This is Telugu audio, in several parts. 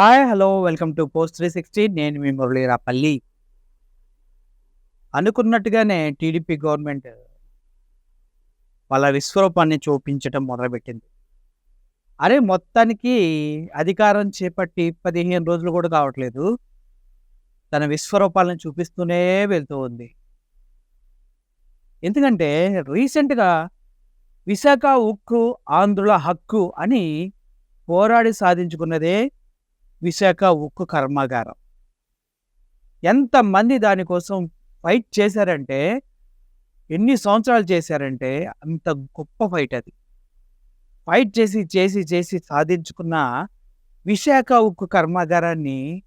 Hi hello welcome to post three sixty నేను మీ మురళీరాపల్లి. అనుకున్నట్టుగానే టీడీపీ గవర్నమెంట్ వాళ్ళ విశ్వరూపాన్ని చూపించడం మొదలుపెట్టింది. అరే మొత్తానికి అధికారం చేపట్టి పదిహేను రోజులు కూడా కావట్లేదు. తన విశ్వరూపాలను చూపిస్తూనే వెళ్తూ ఉంది. ఎందుకంటే రీసెంట్గా విశాఖ ఉక్కు ఆంధ్రుల హక్కు అని పోరాడి సాధించుకున్నదే విశాఖ ఉక్కు కర్మాగారం. ఎంతమంది దానికోసం ఫైట్ చేశారంటే ఎన్ని సంవత్సరాలు చేశారంటే అంత గొప్ప ఫైట్ అది. ఫైట్ చేసి చేసి చేసి సాధించుకున్న విశాఖ ఉక్కు కర్మాగారాన్ని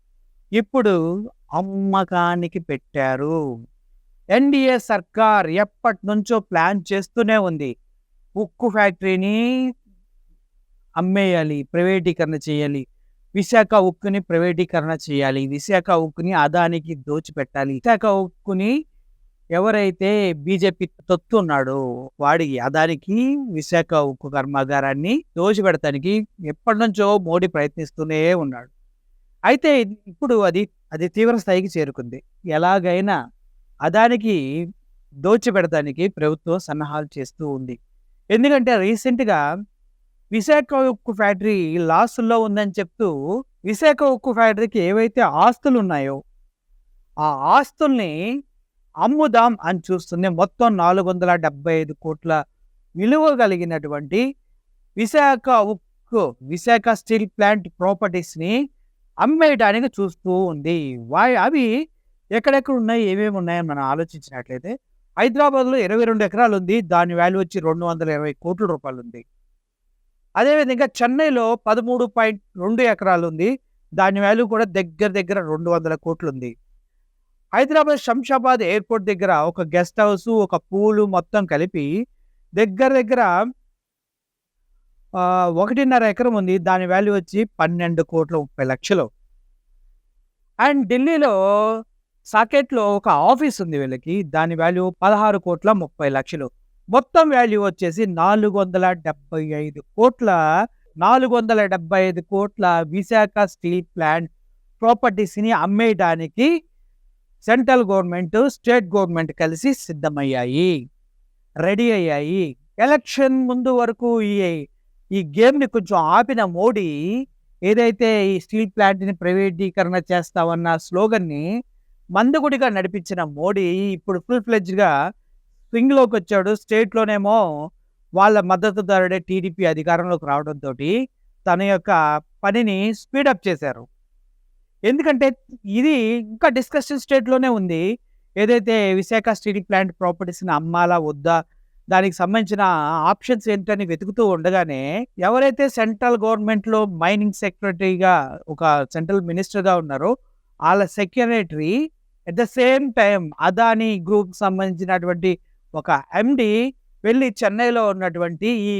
ఇప్పుడు అమ్మకానికి పెట్టారు. ఎన్డీఏ సర్కార్ ఎప్పటి నుంచో ప్లాన్ చేస్తూనే ఉంది. ఉక్కు ఫ్యాక్టరీని అమ్మేయాలి ప్రైవేటీకరణ చేయాలి. విశాఖ ఉక్కుని ప్రైవేటీకరణ చేయాలి. విశాఖ ఉక్కుని అదానికి దోచిపెట్టాలి. విశాఖ ఉక్కుని ఎవరైతే బీజేపీ తొత్తున్నాడో వాడికి అదానికి విశాఖ ఉక్కు కర్మాగారాన్ని దోచిపెడతానికి ఎప్పటి నుంచో మోడీ ప్రయత్నిస్తూనే ఉన్నాడు. అయితే ఇప్పుడు అది అది తీవ్ర స్థాయికి చేరుకుంది. ఎలాగైనా అదానికి దోచిపెడతానికి ప్రభుత్వం సన్నాహాలు చేస్తూ ఉంది. ఎందుకంటే రీసెంట్గా విశాఖ ఉక్కు ఫ్యాక్టరీ లాసుల్లో ఉందని చెప్తూ విశాఖ ఉక్కు ఫ్యాక్టరీకి ఏవైతే ఆస్తులు ఉన్నాయో ఆ ఆస్తుల్ని అమ్ముదాం అని చూస్తుంది మొత్తం నాలుగు వందల డెబ్బై ఐదు కోట్ల విలువ కలిగినటువంటి విశాఖ ఉక్కు విశాఖ స్టీల్ ప్లాంట్ ప్రాపర్టీస్ని అమ్మేయడానికి చూస్తూ ఉంది. వా అవి ఎక్కడెక్కడ ఉన్నాయి ఏమేమి ఉన్నాయని మనం ఆలోచించినట్లయితే హైదరాబాద్లో ఇరవై రెండు ఎకరాలు ఉంది దాని వాల్యూ వచ్చి రెండు వందల ఇరవై కోట్ల రూపాయలు ఉంది అదేవిధంగా చెన్నైలో పదమూడు పాయింట్ రెండు ఎకరాలు ఉంది. దాని వాల్యూ కూడా దగ్గర దగ్గర రెండు వందల కోట్లు ఉంది హైదరాబాద్ శంషాబాద్ ఎయిర్పోర్ట్ దగ్గర ఒక గెస్ట్ హౌస్ ఒక పూలు మొత్తం కలిపి దగ్గర దగ్గర ఒకటిన్నర ఎకరం ఉంది. దాని వాల్యూ వచ్చి పన్నెండు కోట్ల ముప్పై లక్షలు. అండ్ ఢిల్లీలో సాకెట్లో ఒక ఆఫీస్ ఉంది వీళ్ళకి. దాని వాల్యూ పదహారు కోట్ల ముప్పై లక్షలు. మొత్తం వాల్యూ వచ్చేసి నాలుగు వందల డెబ్బై ఐదు కోట్ల నాలుగు వందల డెబ్బై ఐదు కోట్ల విశాఖ స్టీల్ ప్లాంట్ ప్రాపర్టీస్ని అమ్మేయడానికి సెంట్రల్ గవర్నమెంట్ స్టేట్ గవర్నమెంట్ కలిసి సిద్ధమయ్యాయి. రెడీ అయ్యాయి. ఎలక్షన్ ముందు వరకు ఈ ఈ గేమ్ని కొంచెం ఆపిన మోడీ ఏదైతే ఈ స్టీల్ ప్లాంట్ని ప్రైవేటీకరణ చేస్తామన్న స్లోగన్ని మందగుడిగా నడిపించిన మోడీ ఇప్పుడు ఫుల్ ఫ్లెడ్జ్గా స్వింగ్లోకి వచ్చాడు స్టేట్లోనేమో వాళ్ళ మద్దతుదారుడే టీడీపీ అధికారంలోకి రావడంతో తన యొక్క పనిని స్పీడప్ చేశారు. ఎందుకంటే ఇది ఇంకా డిస్కషన్ స్టేట్లోనే ఉంది. ఏదైతే విశాఖ స్టీల్ ప్లాంట్ ప్రాపర్టీస్ని అమ్మాలా వద్దా దానికి సంబంధించిన ఆప్షన్స్ ఏంటని వెతుకుతూ ఉండగానే ఎవరైతే సెంట్రల్ గవర్నమెంట్లో మైనింగ్ సెక్రటరీగా ఒక సెంట్రల్ మినిస్టర్గా ఉన్నారో వాళ్ళ secretary at the same time Adani group సంబంధించినటువంటి ఒక ఎండి వెళ్ళి చెన్నైలో ఉన్నటువంటి ఈ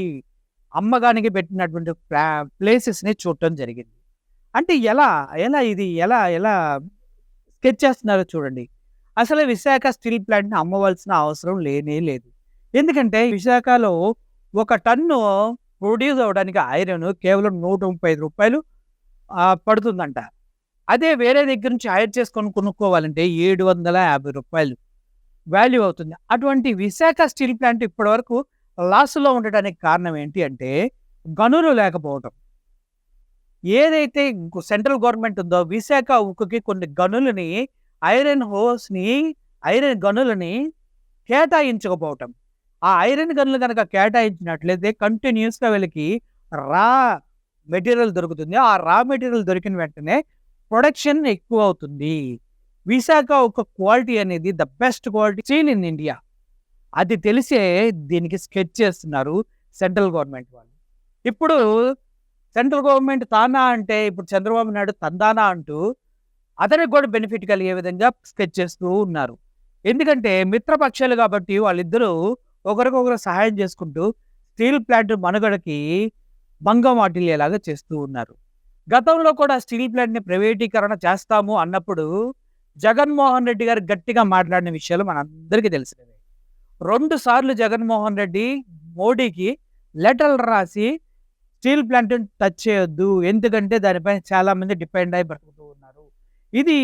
అమ్మగానికి పెట్టినటువంటి ప్లా ప్లేసెస్ని చూడటం జరిగింది. అంటే ఎలా ఎలా ఇది ఎలా ఎలా స్కెచ్ చేస్తున్నారో చూడండి. అసలు విశాఖ స్టీల్ ప్లాంట్ని అమ్మవలసిన అవసరం లేనే లేదు. ఎందుకంటే విశాఖలో ఒక టన్ను ప్రొడ్యూస్ అవ్వడానికి ఐరన్ కేవలం నూట ముప్పై ఐదు రూపాయలు పడుతుందంట. అదే వేరే దగ్గర నుంచి హైర్ చేసుకొని కొనుక్కోవాలంటే ఏడు వందల యాభై రూపాయలు. వాల్యూ అవుతుంది. అటువంటి విశాఖ స్టీల్ ప్లాంట్ ఇప్పటివరకు లాస్లో ఉండడానికి కారణం ఏంటి అంటే గనులు లేకపోవటం. ఏదైతే సెంట్రల్ గవర్నమెంట్ ఉందో విశాఖ ఉక్కుకి కొన్ని గనులని ఐరన్ హోస్ని ఐరన్ గనులని కేటాయించకపోవటం. ఆ ఐరన్ గనులు కనుక కేటాయించినట్లయితే కంటిన్యూస్గా వీళ్ళకి రా మెటీరియల్ దొరుకుతుంది. ఆ రా మెటీరియల్ దొరికిన వెంటనే ప్రొడక్షన్ ఎక్కువ అవుతుంది. విశాఖ ఒక క్వాలిటీ అనేది the best quality seen in India. అది తెలిసే దీనికి స్కెచ్ చేస్తున్నారు సెంట్రల్ గవర్నమెంట్ వాళ్ళు. ఇప్పుడు సెంట్రల్ గవర్నమెంట్ తానా అంటే ఇప్పుడు చంద్రబాబు నాయుడు తందానా అంటూ అతనికి కూడా బెనిఫిట్ కలిగే విధంగా స్కెచ్ చేస్తూ ఉన్నారు. ఎందుకంటే మిత్రపక్షాలు కాబట్టి వాళ్ళిద్దరూ ఒకరికొకరు సహాయం చేసుకుంటూ స్టీల్ ప్లాంట్ మనుగడకి భంగం వాటిల్లేలాగా చేస్తూ ఉన్నారు. గతంలో కూడా స్టీల్ ప్లాంట్ని ప్రైవేటీకరణ చేస్తాము అన్నప్పుడు జగన్మోహన్ రెడ్డి గారు గట్టిగా మాట్లాడిన విషయాలు మనందరికీ తెలిసినవి. రెండు సార్లు జగన్మోహన్ రెడ్డి మోడీకి లెటర్లు రాసి స్టీల్ ప్లాంట్ టచ్ చేయొద్దు. ఎందుకంటే దానిపైన చాలా మంది డిపెండ్ అయి బ్రతుకుతూ ఉన్నారు. ఇది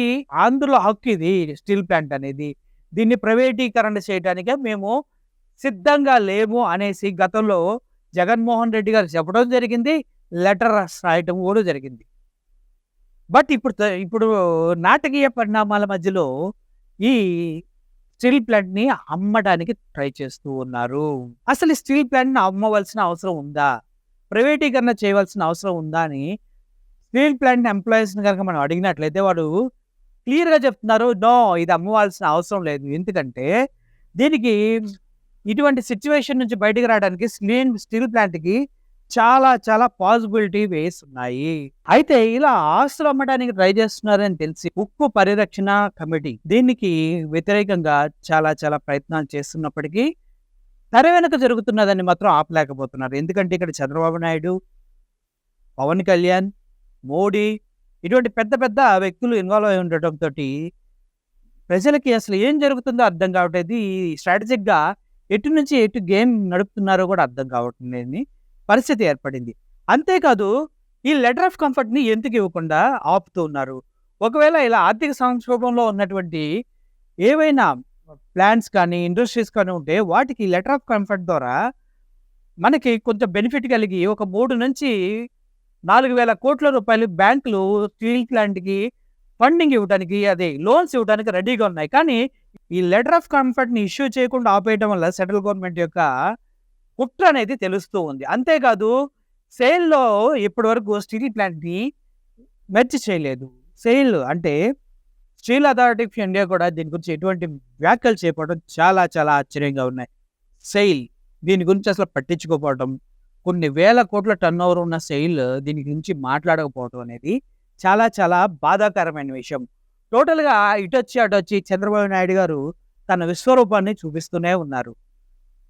ఆంధ్రుల హక్కు ఇది స్టీల్ ప్లాంట్ అనేది. దీన్ని ప్రైవేటీకరణ చేయడానికే మేము సిద్ధంగా లేము అనేసి గతంలో జగన్మోహన్ రెడ్డి గారు చెప్పడం జరిగింది లెటర్ రాయటం కూడా జరిగింది. బట్ ఇప్పుడు ఇప్పుడు నాటకీయ పరిణామాల మధ్యలో ఈ స్టీల్ ప్లాంట్ని అమ్మడానికి ట్రై చేస్తూ ఉన్నారు. అసలు ఈ స్టీల్ ప్లాంట్ని అమ్మవలసిన అవసరం ఉందా? ప్రైవేటీకరణ చేయవలసిన అవసరం ఉందా అని స్టీల్ ప్లాంట్ ఎంప్లాయీస్ని కనుక మనం అడిగినట్లయితే వాడు క్లియర్గా చెప్తున్నారు నో ఇది అమ్మవలసిన అవసరం లేదు. ఎందుకంటే దీనికి ఇటువంటి సిచ్యువేషన్ నుంచి బయటకు రావడానికి స్టీల్ స్టీల్ ప్లాంట్కి చాలా చాలా పాసిబిలిటీ వేస్ ఉన్నాయి అయితే ఇలా ఆస్తులు అమ్మడానికి ట్రై చేస్తున్నారని తెలిసి ఉక్కు పరిరక్షణ కమిటీ దీనికి వ్యతిరేకంగా చాలా చాలా ప్రయత్నాలు చేస్తున్నప్పటికీ తెర వెనుక జరుగుతున్నదని మాత్రం ఆపలేకపోతున్నారు. ఎందుకంటే ఇక్కడ చంద్రబాబు నాయుడు పవన్ కళ్యాణ్ మోడీ ఇటువంటి పెద్ద పెద్ద వ్యక్తులు ఇన్వాల్వ్ అయి ఉండటంతో ప్రజలకి అసలు ఏం జరుగుతుందో అర్థం కావట్లేదు. ఈ స్ట్రాటజిక్గా ఎటు నుంచి ఎటు గేమ్ నడుపుతున్నారో కూడా అర్థం కావట్లేని పరిస్థితి ఏర్పడింది. అంతేకాదు ఈ లెటర్ ఆఫ్ కంఫర్ట్ని ఎందుకు ఇవ్వకుండా ఆపుతూ ఉన్నారు? ఒకవేళ ఇలా ఆర్థిక సంక్షోభంలో ఉన్నటువంటి ఏవైనా ప్లాన్స్ కానీ ఇండస్ట్రీస్ కానీ ఉంటే వాటికి లెటర్ ఆఫ్ కంఫర్ట్ ద్వారా మనకి కొంచెం బెనిఫిట్ కలిగి ఒక మూడు నుంచి నాలుగు వేల కోట్ల రూపాయలు బ్యాంకులు స్టీల్ ప్లాంట్కి ఫండింగ్ ఇవ్వడానికి అదే లోన్స్ ఇవ్వడానికి రెడీగా ఉన్నాయి. కానీ ఈ లెటర్ ఆఫ్ కంఫర్ట్ని ఇష్యూ చేయకుండా ఆపేయడం వల్ల సెంట్రల్ గవర్నమెంట్ యొక్క కుట్ర అనేది తెలుస్తూ ఉంది. అంతేకాదు సేల్లో ఇప్పటి వరకు స్టీల్ ప్లాంట్ని మెర్చ్ చేయలేదు. సేల్ అంటే స్టీల్ అథారిటీ ఆఫ్ ఇండియా కూడా దీని గురించి ఎటువంటి వ్యాఖ్యలు చేపడం చాలా చాలా ఆశ్చర్యంగా ఉన్నాయి. సెయిల్ దీని గురించి అసలు పట్టించుకోకపోవడం కొన్ని వేల కోట్ల టర్న్ ఓవర్ ఉన్న సెయిల్ దీని గురించి మాట్లాడకపోవడం అనేది చాలా చాలా బాధాకరమైన విషయం. టోటల్గా ఇటొచ్చి అటొచ్చి చంద్రబాబు నాయుడు గారు తన విశ్వరూపాన్ని చూపిస్తూనే ఉన్నారు.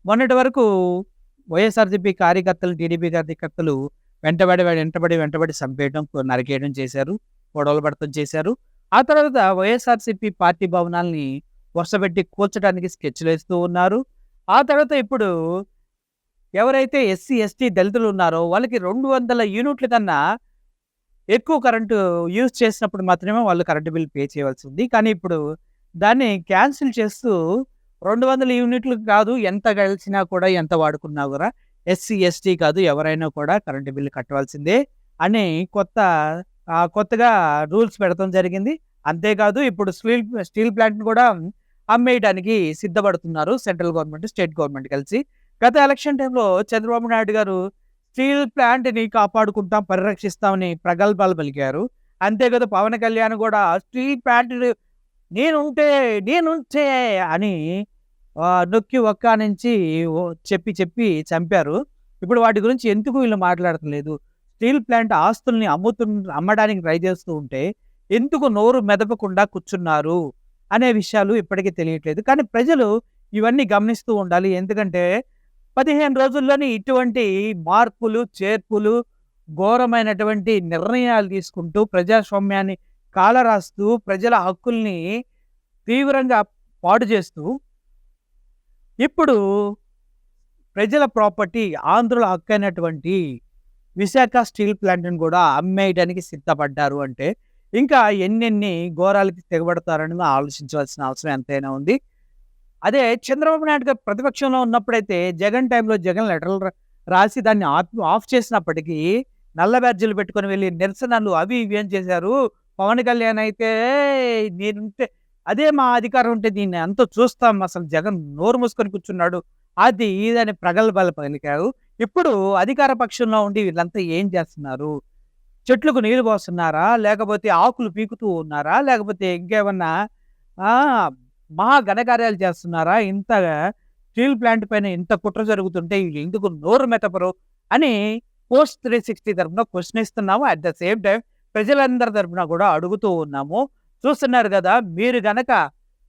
మొన్నటి వరకు వైఎస్ఆర్సీపీ కార్యకర్తలు టీడీపీ కార్యకర్తలు వెంటబడి వెంటబడి వెంటబడి చంపేయడం నరికేయడం చేశారు గొడవలు పడతం చేశారు. ఆ తర్వాత వైఎస్ఆర్సీపీ పార్టీ భవనాల్ని వరుసపెట్టి కూల్చడానికి స్కెచ్లు వేస్తూ ఉన్నారు. ఆ తర్వాత ఇప్పుడు ఎవరైతే ఎస్సీ ఎస్టీ దళితులు ఉన్నారో వాళ్ళకి రెండు వందల యూనిట్ల కన్నా ఎక్కువ కరెంటు యూజ్ చేసినప్పుడు మాత్రమే వాళ్ళు కరెంటు బిల్ పే చేయవలసి ఉంది కానీ ఇప్పుడు దాన్ని క్యాన్సిల్ చేస్తూ రెండు వందల యూనిట్లు కాదు ఎంత కలిసినా కూడా ఎంత వాడుకున్నా కూడా ఎస్సీ ఎస్టీ కాదు ఎవరైనా కూడా కరెంటు బిల్లు కట్టవలసిందే అని కొత్త కొత్తగా రూల్స్ పెడతాం జరిగింది. అంతేకాదు ఇప్పుడు స్టీల్ స్టీల్ ప్లాంట్ కూడా అమ్మేయడానికి సిద్ధపడుతున్నారు సెంట్రల్ గవర్నమెంట్ స్టేట్ గవర్నమెంట్ కలిసి. గత ఎలక్షన్ టైంలో చంద్రబాబు నాయుడు గారు స్టీల్ ప్లాంట్ని కాపాడుకుంటాం పరిరక్షిస్తామని ప్రగల్భాలు పలికారు. అంతేకాదు పవన్ కళ్యాణ్ కూడా స్టీల్ ప్లాంట్ నేనుంటే నేనుంటే అని నొక్కి ఒక్క నుంచి చెప్పి చెప్పి చంపారు. ఇప్పుడు వాటి గురించి ఎందుకు వీళ్ళు మాట్లాడట్లేదు? స్టీల్ ప్లాంట్ ఆస్తుల్ని అమ్ముతు అమ్మడానికి ట్రై చేస్తూ ఉంటే ఎందుకు నోరు మెదపకుండా కూర్చున్నారు? అనే విషయాలు ఇప్పటికీ తెలియట్లేదు. కానీ ప్రజలు ఇవన్నీ గమనిస్తూ ఉండాలి. ఎందుకంటే పదిహేను రోజుల్లోనే ఇటువంటి మార్పులు చేర్పులు ఘోరమైనటువంటి నిర్ణయాలు తీసుకుంటూ ప్రజాస్వామ్యాన్ని కాల రాస్తూ ప్రజల హక్కుల్ని తీవ్రంగా పాడు చేస్తూ ఇప్పుడు ప్రజల ప్రాపర్టీ ఆంధ్రుల హక్కు అయినటువంటి విశాఖ స్టీల్ ప్లాంట్ని కూడా అమ్మేయడానికి సిద్ధపడ్డారు అంటే ఇంకా ఎన్నెన్ని ఘోరాలకి తెగబడతారని ఆలోచించవలసిన అవసరం ఎంతైనా ఉంది. అదే చంద్రబాబు నాయుడు గారు ప్రతిపక్షంలో ఉన్నప్పుడైతే జగన్ టైంలో జగన్ లెటర్లు రాసి దాన్ని ఆఫ్ చేసినప్పటికీ నల్ల బ్యాడ్జీలు పెట్టుకొని వెళ్ళి నిరసనలు అవి ఇవి ఏం చేశారు. పవన్ కళ్యాణ్ అయితే నేనుంటే అదే మా అధికారం ఉంటే దీన్ని అంత చూస్తాం. అసలు జగన్ నోరు మూసుకొని కూర్చున్నాడు. అది ఇదని ప్రగల్భాలు పలికారు. ఇప్పుడు అధికార పక్షంలో ఉండి వీళ్ళంతా ఏం చేస్తున్నారు? చెట్లకు నీళ్ళు పోస్తున్నారా? లేకపోతే ఆకులు పీకుతూ ఉన్నారా? లేకపోతే ఇంకేమన్నా ఆ మహా ఘనకార్యాలు చేస్తున్నారా? ఇంత స్టీల్ ప్లాంట్ పైన ఇంత కుట్ర జరుగుతుంటే వీళ్ళు ఎందుకు నోరు మెతపరు అని పోస్ట్ త్రీ సిక్స్టీ తరఫున క్వశ్చన్ ఇస్తున్నాము. అట్ ద సేమ్ టైం ప్రజలందరి తరఫున కూడా అడుగుతూ ఉన్నాము. చూస్తున్నారు కదా మీరు గనక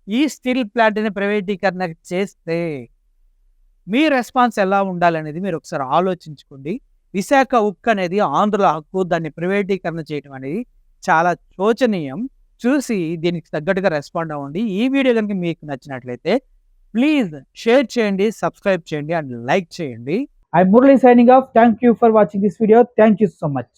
ఈ స్టీల్ ప్లాంట్ని ప్రైవేటీకరణ చేస్తే మీ రెస్పాన్స్ ఎలా ఉండాలనేది మీరు ఒకసారి ఆలోచించుకోండి. విశాఖ ఉక్కు అనేది ఆంధ్రుల హక్కు దాన్ని ప్రైవేటీకరణ చేయడం అనేది చాలా శోచనీయం. చూసి దీనికి తగ్గట్టుగా రెస్పాండ్ అవ్వండి. ఈ వీడియో కనుక మీకు నచ్చినట్లయితే ప్లీజ్ షేర్ చేయండి సబ్స్క్రైబ్ చేయండి అండ్ లైక్ చేయండి. I Murali signing off. Thank you for watching this video. Thank you so much.